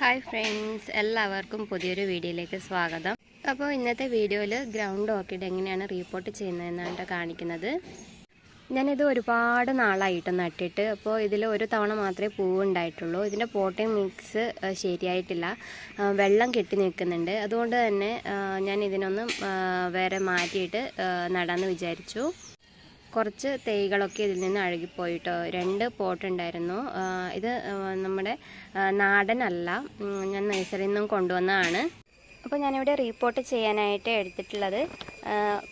Hi friends എല്ലാവർക്കും പുതിയൊരു വീഡിയോയിലേക്ക് സ്വാഗതം. അപ്പോൾ ഇന്നത്തെ വീഡിയോയിൽ ഗ്രൗണ്ട് ഓർക്കിഡ് എങ്ങനെയാണ് റീപ്പോർട്ട് ചെയ്യുന്നതെന്നാണ് കാണിക്കുന്നത്. ഞാനിത് ഒരുപാട് നാളായിട്ട് നട്ടിട്ട് അപ്പോൾ ഇതിൽ ഒരു തവണ മാത്രമേ പൂവ് ഉണ്ടായിട്ടുള്ളൂ. ഇതിന്റെ പോട്ടിംഗ് മിക്സ് ശരിയായിട്ടില്ല. വെള്ളം കെട്ടി നിൽക്കുന്നുണ്ട്. അതുകൊണ്ട് തന്നെ ഞാൻ ഇതിനൊന്നും വേറെ മാറ്റിയിട്ട് നടാമെന്ന് വിചാരിച്ചു. കുറച്ച് തൈകളൊക്കെ ഇതിൽ നിന്ന് അഴുകിപ്പോയിട്ടോ? രണ്ട് പോട്ട് ഉണ്ടായിരുന്നു. ഇത് നമ്മുടെ നാടനല്ല. ഞാൻ നഴ്സറിയിൽ നിന്നും കൊണ്ടുവന്നതാണ്. അപ്പോൾ ഞാനിവിടെ റീപ്പോർട്ട് ചെയ്യാനായിട്ട് എടുത്തിട്ടുള്ളത്.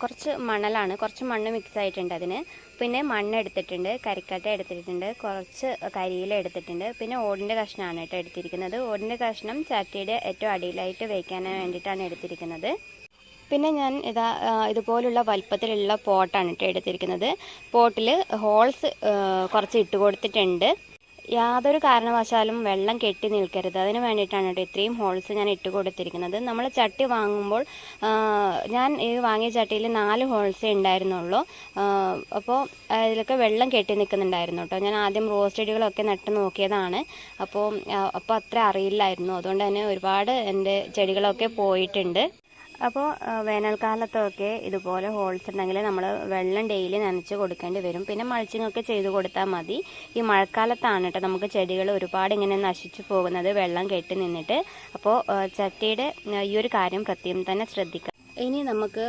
കുറച്ച് മണലാണ്. കുറച്ച് മണ്ണ് മിക്സ് ആയിട്ടുണ്ട് അതിന്. പിന്നെ മണ്ണ് എടുത്തിട്ടുണ്ട്. കരിക്കട്ട എടുത്തിട്ടുണ്ട്. കുറച്ച് കരിയില എടുത്തിട്ടുണ്ട്. പിന്നെ ഓടിന്റെ കഷ്ണമാണ് കേട്ടോ എടുത്തിരിക്കുന്നത്. ഓടിന്റെ കഷ്ണം ചട്ടിയുടെ ഏറ്റവും അടിയിലായിട്ട് വയ്ക്കാൻ വേണ്ടിയിട്ടാണ് എടുത്തിരിക്കുന്നത്. പിന്നെ ഞാൻ ഇതാ ഇതുപോലുള്ള വലിപ്പത്തിലുള്ള പോട്ടാണ് കേട്ടോ എടുത്തിരിക്കുന്നത്. പോട്ടിൽ ഹോൾസ് കുറച്ച് ഇട്ട് കൊടുത്തിട്ടുണ്ട്. യാതൊരു കാരണവശാലും വെള്ളം കെട്ടി നിൽക്കരുത്. അതിന് വേണ്ടിയിട്ടാണ് കേട്ടോ ഇത്രയും ഹോൾസ് ഞാൻ ഇട്ട് കൊടുത്തിരിക്കുന്നത്. നമ്മൾ ചട്ടി വാങ്ങുമ്പോൾ ഞാൻ ഈ വാങ്ങിയ ചട്ടിയിൽ നാല് ഹോൾസേ ഉണ്ടായിരുന്നുള്ളൂ. അപ്പോൾ അതിലൊക്കെ വെള്ളം കെട്ടി നിൽക്കുന്നുണ്ടായിരുന്നു കേട്ടോ. ഞാൻ ആദ്യം റോസ് ചെടികളൊക്കെ നട്ട് നോക്കിയതാണ്. അപ്പോൾ അപ്പോൾ അത്ര അറിയില്ലായിരുന്നു. അതുകൊണ്ട് തന്നെ ഒരുപാട് എന്റെ ചെടികളൊക്കെ പോയിട്ടുണ്ട്. അപ്പോൾ വേനൽക്കാലത്തൊക്കെ ഇതുപോലെ ഹോൾസ് ഉണ്ടെങ്കിൽ നമ്മൾ വെള്ളം ഡെയിലി നനച്ച് കൊടുക്കേണ്ടി വരും. പിന്നെ മൾച്ചിങ് ഒക്കെ ചെയ്ത് കൊടുത്താൽ മതി. ഈ മഴക്കാലത്താണ് കേട്ടോ നമുക്ക് ചെടികൾ ഒരുപാട് ഇങ്ങനെ നശിച്ചു പോകുന്നത് വെള്ളം കെട്ടി നിന്നിട്ട്. അപ്പോൾ ചട്ടിയുടെ ഈ ഒരു കാര്യം പ്രത്യേകം തന്നെ ശ്രദ്ധിക്കുക ഇനി നമുക്ക്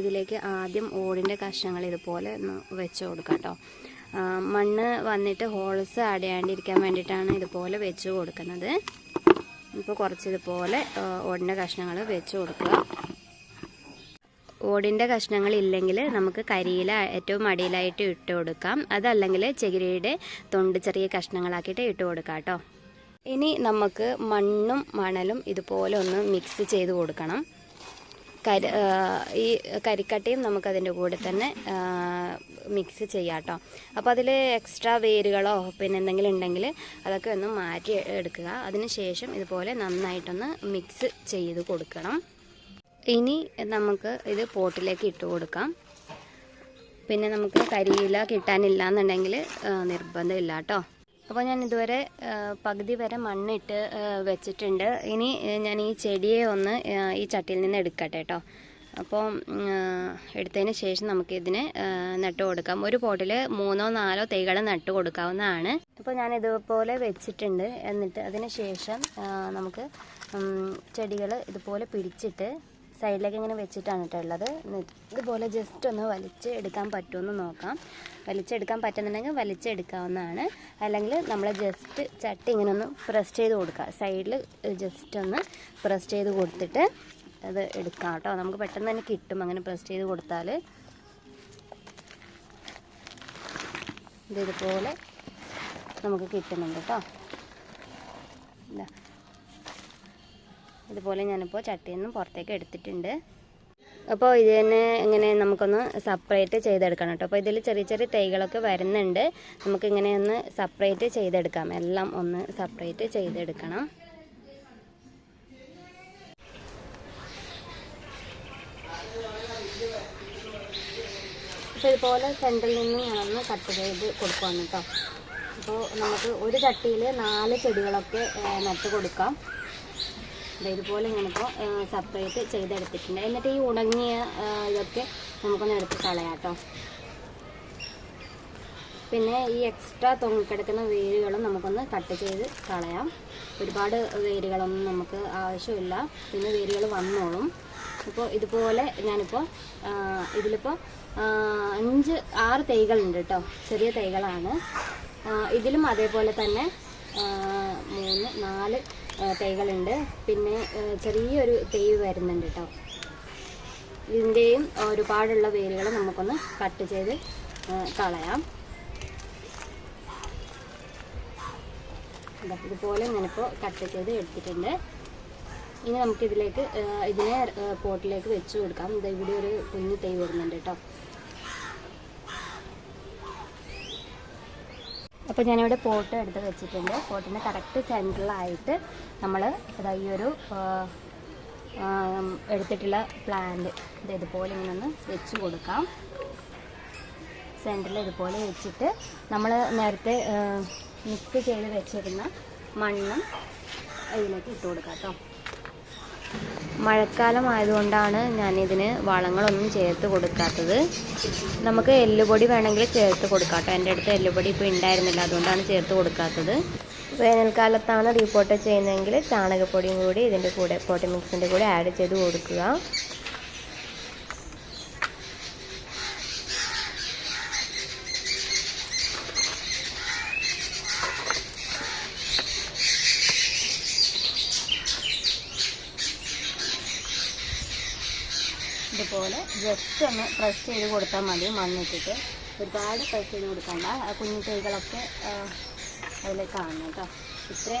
ഇതിലേക്ക് ആദ്യം ഓടിന്റെ കഷ്ണങ്ങൾ ഇതുപോലെ വെച്ച് കൊടുക്കാം കേട്ടോ. മണ്ണ് വന്നിട്ട് ഹോൾസ് അടയാണ്ടിരിക്കാൻ വേണ്ടിയിട്ടാണ് ഇതുപോലെ വെച്ച് കൊടുക്കുന്നത്. ഇപ്പോൾ കുറച്ച് ഇതുപോലെ ആ, ഓടിന്റെ കഷ്ണങ്ങൾ വെച്ച് കൊടുക്കുക. ഓടിന്റെ കഷ്ണങ്ങൾ ഇല്ലെങ്കിൽ നമുക്ക് കരിയില ഏറ്റവും അടിയിലായിട്ട് ഇട്ട് കൊടുക്കാം. അതല്ലെങ്കിൽ ചകിരിയുടെ തൊണ്ട് ചെറിയ കഷ്ണങ്ങളാക്കിയിട്ട് ഇട്ട് കൊടുക്കാം കേട്ടോ. ഇനി നമുക്ക് മണ്ണും മണലും ഇതുപോലെ ഒന്ന് മിക്സ് ചെയ്ത് കൊടുക്കണം. കരി ഈ കരിക്കട്ടയും നമുക്കതിന്റെ കൂടെ തന്നെ മിക്സ് ചെയ്യാം കേട്ടോ അപ്പോൾ അതിൽ എക്സ്ട്രാ വേരുകളോ പിന്നെ എന്തെങ്കിലും ഉണ്ടെങ്കിൽ അതൊക്കെ ഒന്ന് മാറ്റി എടുക്കുക. അതിനുശേഷം ഇതുപോലെ നന്നായിട്ടൊന്ന് മിക്സ് ചെയ്ത് കൊടുക്കണം. ഇനി നമുക്ക് ഇത് പോട്ടിലേക്ക് ഇട്ട് കൊടുക്കാം. പിന്നെ നമുക്ക് കരിയില കിട്ടാനില്ല എന്നുണ്ടെങ്കിൽ നിർബന്ധമില്ല കേട്ടോ അപ്പോൾ ഞാൻ ഇതുവരെ പകുതി വരെ മണ്ണിട്ട് വെച്ചിട്ടുണ്ട്. ഇനി ഞാൻ ഈ ചെടിയെ ഒന്ന് ഈ ചട്ടിയിൽ നിന്ന് എടുക്കട്ടെ കേട്ടോ അപ്പോൾ എടുത്തതിന് ശേഷം നമുക്ക് നട്ടു നട്ട് കൊടുക്കാം. ഒരു പോട്ടിൽ മൂന്നോ നാലോ തൈകൾ നട്ട് കൊടുക്കാവുന്നതാണ്. അപ്പോൾ ഞാൻ ഇതുപോലെ വെച്ചിട്ടുണ്ട്. എന്നിട്ട് അതിന് ശേഷം നമുക്ക് ചെടികൾ ഇതുപോലെ പിടിച്ചിട്ട് സൈഡിലേക്ക് ഇങ്ങനെ വെച്ചിട്ടാണ് കേട്ടോ ഉള്ളത്. ഇതുപോലെ ജസ്റ്റ് ഒന്ന് വലിച്ച് എടുക്കാൻ പറ്റുമെന്ന് നോക്കാം. വലിച്ചെടുക്കാൻ പറ്റുന്നുണ്ടെങ്കിൽ വലിച്ചെടുക്കാവുന്നതാണ്. അല്ലെങ്കിൽ നമ്മൾ ജസ്റ്റ് ചട്ടി ഇങ്ങനെ ഒന്ന് പ്രസ് ചെയ്ത് കൊടുക്കുക സൈഡിൽ ജസ്റ്റ് ഒന്ന് പ്രസ് ചെയ്ത് കൊടുത്തിട്ട് അത് എടുക്കാം കേട്ടോ. നമുക്ക് പെട്ടെന്ന് തന്നെ കിട്ടും അങ്ങനെ പ്രസ് ചെയ്ത് കൊടുത്താൽ ഇത് ഇതുപോലെ നമുക്ക് കിട്ടുന്നുണ്ട് കേട്ടോ. ഇതുപോലെ ഞാനിപ്പോൾ ചട്ടിയിൽ നിന്നും പുറത്തേക്ക് എടുത്തിട്ടുണ്ട്. അപ്പോൾ ഇത് തന്നെ ഇങ്ങനെ നമുക്കൊന്ന് സെപ്പറേറ്റ് ചെയ്തെടുക്കണം കേട്ടോ. അപ്പോൾ ഇതിൽ ചെറിയ ചെറിയ തൈകളൊക്കെ വരുന്നുണ്ട്. നമുക്കിങ്ങനെ ഒന്ന് സെപ്പറേറ്റ് ചെയ്തെടുക്കാം. എല്ലാം ഒന്ന് സെപ്പറേറ്റ് ചെയ്തെടുക്കണം. അപ്പോൾ ഇതുപോലെ സെന്ററിൽ നിന്ന് ഞാനൊന്ന് കട്ട് ചെയ്ത് കൊടുക്കാം കേട്ടോ. അപ്പോൾ നമുക്ക് ഒരു ചട്ടിയിൽ നാല് ചെടികളൊക്കെ നട്ട് കൊടുക്കാം. ഇതുപോലെ ഞാനിപ്പോൾ സെപ്പറേറ്റ് ചെയ്തെടുത്തിട്ടുണ്ട്. എന്നിട്ട് ഈ ഉണങ്ങിയ ഇതൊക്കെ നമുക്കൊന്ന് എടുത്ത് കളയാം കേട്ടോ. പിന്നെ ഈ എക്സ്ട്രാ തൊങ്ങിക്കിടക്കുന്ന വേരുകളും നമുക്കൊന്ന് കട്ട് ചെയ്ത് കളയാം. ഒരുപാട് വേരുകളൊന്നും നമുക്ക് ആവശ്യമില്ല. പിന്നെ വേരുകൾ വന്നോളും. അപ്പോൾ ഇതുപോലെ ഞാനിപ്പോൾ ഇതിലിപ്പോൾ അഞ്ച് ആറ് തൈകളുണ്ട് കേട്ടോ. ചെറിയ തൈകളാണ്. ഇതിലും അതേപോലെ തന്നെ മൂന്ന് നാല് തൈകളുണ്ട്. പിന്നെ ചെറിയൊരു തൈ വരുന്നുണ്ട് കേട്ടോ ഇതിന്റെയും ഒരുപാടുള്ള വേരുകൾ നമുക്കൊന്ന് കട്ട് ചെയ്ത് കളയാം. ഇതാ ഇതുപോലെ ഞാനിപ്പോൾ കട്ട് ചെയ്ത് എടുത്തിട്ടുണ്ട്. ഇനി നമുക്കിതിലേക്ക് ഇതിനെ പോട്ടിലേക്ക് വെച്ച് കൊടുക്കാം. ഇവിടെ ഒരു കുഞ്ഞു തൈ വരുന്നുണ്ട് കേട്ടോ അപ്പോൾ ഞാനിവിടെ പോട്ട് എടുത്ത് വെച്ചിട്ടുണ്ട്. പോട്ടിന്റെ കറക്റ്റ് സെന്ററിലായിട്ട് നമ്മൾ ഇതാ ഈ ഒരു എടുത്തിട്ടുള്ള പ്ലാന്റ് ഇത് ഇതുപോലെ ഇങ്ങനെ ഒന്ന് വെച്ച് കൊടുക്കാം. സെന്ററിൽ ഇതുപോലെ വെച്ചിട്ട് നമ്മൾ നേരത്തെ മിക്സ് ചെയ്ത് വെച്ചിരുന്ന മണ്ണും അതിലേക്ക് ഇട്ട് കൊടുക്കാം കേട്ടോ. മഴക്കാലം ആയതുകൊണ്ടാണ് ഞാനിതിന് വളങ്ങളൊന്നും ചേർത്ത് കൊടുക്കാത്തത്. നമുക്ക് എല്ലുപൊടി വേണമെങ്കിൽ ചേർത്ത് കൊടുക്കാം കേട്ടോ എന്റെ അടുത്ത് എല്ലുപൊടി ഇപ്പോൾ ഉണ്ടായിരുന്നില്ല അതുകൊണ്ടാണ് ചേർത്ത് കൊടുക്കാത്തത്. വേനൽക്കാലത്താണ് ഡീപ്പോട്ട് ചെയ്യുന്നതെങ്കിൽ ചാണകപ്പൊടിയും കൂടി ഇതിന്റെ കൂടെ പോട്ടി മിക്സിന്റെ കൂടെ ആഡ് ചെയ്ത് കൊടുക്കുക. ഇതുപോലെ ജസ്റ്റ് ഒന്ന് പ്രസ് ചെയ്ത് കൊടുത്താൽ മതി മണ്ണിട്ടിട്ട്. ഒരുപാട് പ്രസ് ചെയ്ത് കൊടുക്കണ്ട കുഞ്ഞു തൈകളൊക്കെ അതിൽ കാണണം കേട്ടോ. ഇത്ര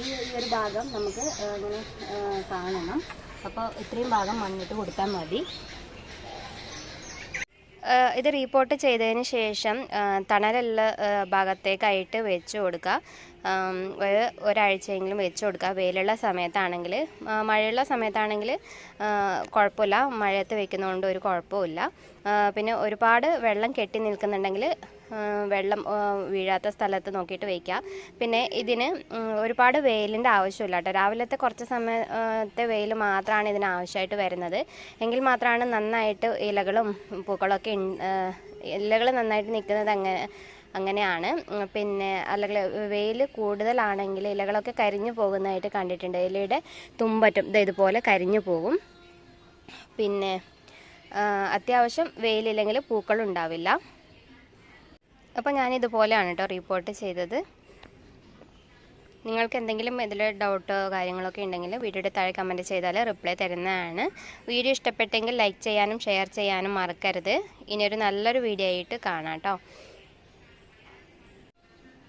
ഈ ഈ ഒരു ഭാഗം നമുക്ക് ഇങ്ങനെ കാണണം. അപ്പോൾ ഇത്രയും ഭാഗം മണ്ണിട്ട് കൊടുത്താൽ മതി. ഇത് റീപോർട്ട് ചെയ്തതിന് ശേഷം തണലുള്ള ഭാഗത്തേക്കായിട്ട് വെച്ച് കൊടുക്കുക. ഒരു ഒരാഴ്ചയെങ്കിലും വെച്ച് കൊടുക്കുക. വെയിലുള്ള സമയത്താണെങ്കിൽ മഴയുള്ള സമയത്താണെങ്കിൽ കുഴപ്പമില്ല. മഴയത്ത് വെക്കുന്നതുകൊണ്ട് ഒരു കുഴപ്പമില്ല പിന്നെ ഒരുപാട് വെള്ളം കെട്ടി നിൽക്കുന്നുണ്ടെങ്കിൽ വെള്ളം വീഴാത്ത സ്ഥലത്ത് നോക്കിയിട്ട് വയ്ക്കുക പിന്നെ ഇതിന് ഒരുപാട് വെയിലിന്റെ ആവശ്യമില്ല കേട്ടോ. രാവിലത്തെ കുറച്ച് സമയത്തെ വെയിൽ മാത്രമാണ് ഇതിന് ആവശ്യമായിട്ട് വരുന്നത്. എങ്കിൽ മാത്രമാണ് നന്നായിട്ട് ഇലകളും പൂക്കളൊക്കെ ഇലകൾ നന്നായിട്ട് നിൽക്കുന്നത് അങ്ങനെ അങ്ങനെയാണ്. പിന്നെ അല്ലെങ്കിൽ വെയിൽ കൂടുതലാണെങ്കിൽ ഇലകളൊക്കെ കരിഞ്ഞു പോകുന്നതായിട്ട് കണ്ടിട്ടുണ്ട്. ഇലയുടെ തുമ്പറ്റം ഇതുപോലെ കരിഞ്ഞു പോകും. പിന്നെ അത്യാവശ്യം വെയിലില്ലെങ്കിൽ പൂക്കളുണ്ടാവില്ല അപ്പോൾ ഞാൻ ഇതുപോലെയാണ് കേട്ടോ റിപ്പോർട്ട് ചെയ്തത്. നിങ്ങൾക്ക് എന്തെങ്കിലും ഇതിൽ ഡൗട്ടോ കാര്യങ്ങളൊക്കെ ഉണ്ടെങ്കിൽ വീഡിയോയുടെ താഴെ കമന്റ് ചെയ്താൽ റിപ്ലൈ തരുന്നതാണ്. വീഡിയോ ഇഷ്ടപ്പെട്ടെങ്കിൽ ലൈക്ക് ചെയ്യാനും ഷെയർ ചെയ്യാനും മറക്കരുത്. ഇനിയൊരു നല്ലൊരു വീഡിയോ ആയിട്ട് കാണാം കേട്ടോ.